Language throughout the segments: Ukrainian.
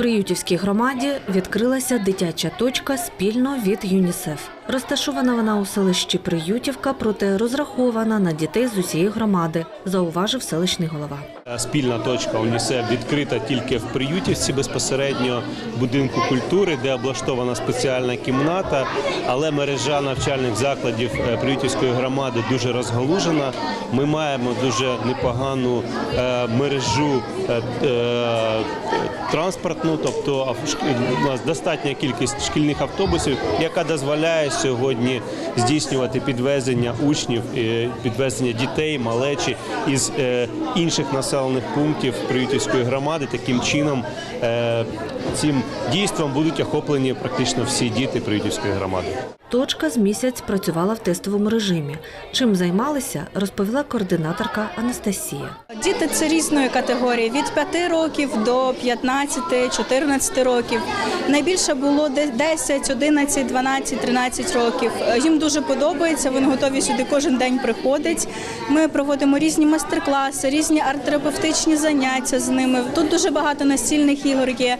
Приютівській громаді відкрилася дитяча точка спільно від ЮНІСЕФ. Розташована вона у селищі Приютівка, проте розрахована на дітей з усієї громади, зауважив селищний голова. Спільна точка УНІСЕФ відкрита тільки в Приютівці, безпосередньо будинку культури, де облаштована спеціальна кімната. Але мережа навчальних закладів е, Приютівської громади дуже розгалужена. Ми маємо дуже непогану е, мережу е, транспортну, тобто у нас достатня кількість шкільних автобусів, яка дозволяє сьогодні здійснювати підвезення учнів, е, підвезення дітей, малечі із е, інших населених пунктів Приютівської громади. Таким чином е, цим дійством будуть охоплені практично всі діти Приютівської громади. Точка з місяць працювала в тестовому режимі. Чим займалися, розповіла координаторка Анастасія. Діти це різної категорії від 5 років до 15-14 років. Найбільше було де- 10, 11, 12, 13 років. Їм дуже подобається. Вони готові сюди кожен день приходить. Ми проводимо різні майстер-класи, різні арт-терапевтичні заняття з ними. Тут дуже багато настільних ігор є.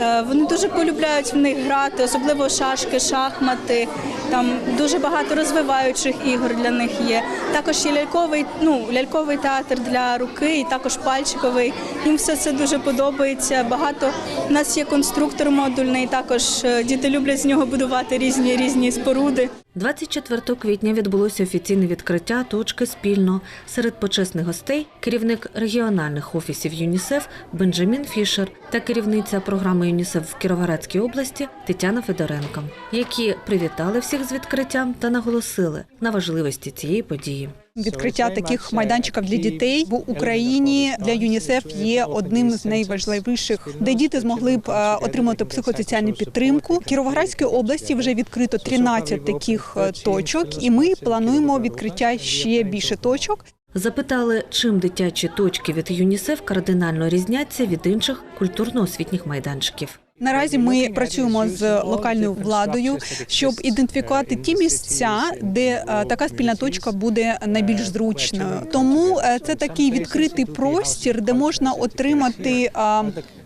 Е, Вони дуже полюбляють в них грати, особливо шашки, шахмати. Там дуже багато розвиваючих ігор для них є. Також є ляльковий, ну ляльковий театр для руки, і також пальчиковий. Їм все це дуже подобається. Багато у нас є конструктор модульний. Також е, діти люблять з нього будувати різні різні споруди. 24 квітня відбулося офіційне відкриття точки спільно. Серед почесних гостей керівник регіональних офісів ЮНІСЕФ Бенджамін Фішер та керівниця програми ЮНІСЕФ в Кіровоградській області Тетяна Федоренко, які привітали всіх з відкриттям та наголосили на важливості цієї події. Відкриття таких майданчиків для дітей в Україні для ЮНІСЕФ є одним з найважливіших, де діти змогли б отримати психосоціальну підтримку. В Кіровоградській області вже відкрито 13 таких е, точок, і ми плануємо відкриття ще більше точок. Запитали, чим дитячі точки від ЮНІСЕФ кардинально різняться від інших культурно-освітніх майданчиків. Наразі ми працюємо з локальною владою, щоб ідентифікувати ті місця, де е, така спільна точка буде найбільш зручною. Тому е, це такий відкритий простір, де можна отримати е,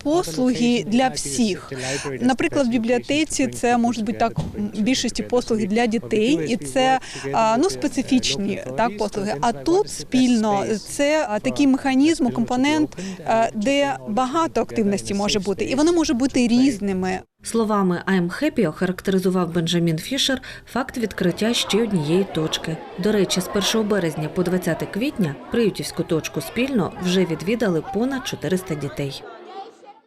послуги для всіх. Наприклад, в бібліотеці це можуть бути так більшості послуги для дітей, і це ну специфічні так послуги. А тут спільно це такий механізм, компонент, де багато активності може бути, і вони можуть бути різними. Словами «I'm happy» охарактеризував Бенджамін Фішер факт відкриття ще однієї точки. До речі, з 1 березня по 20 квітня Приютівську точку спільно вже відвідали понад 400 дітей.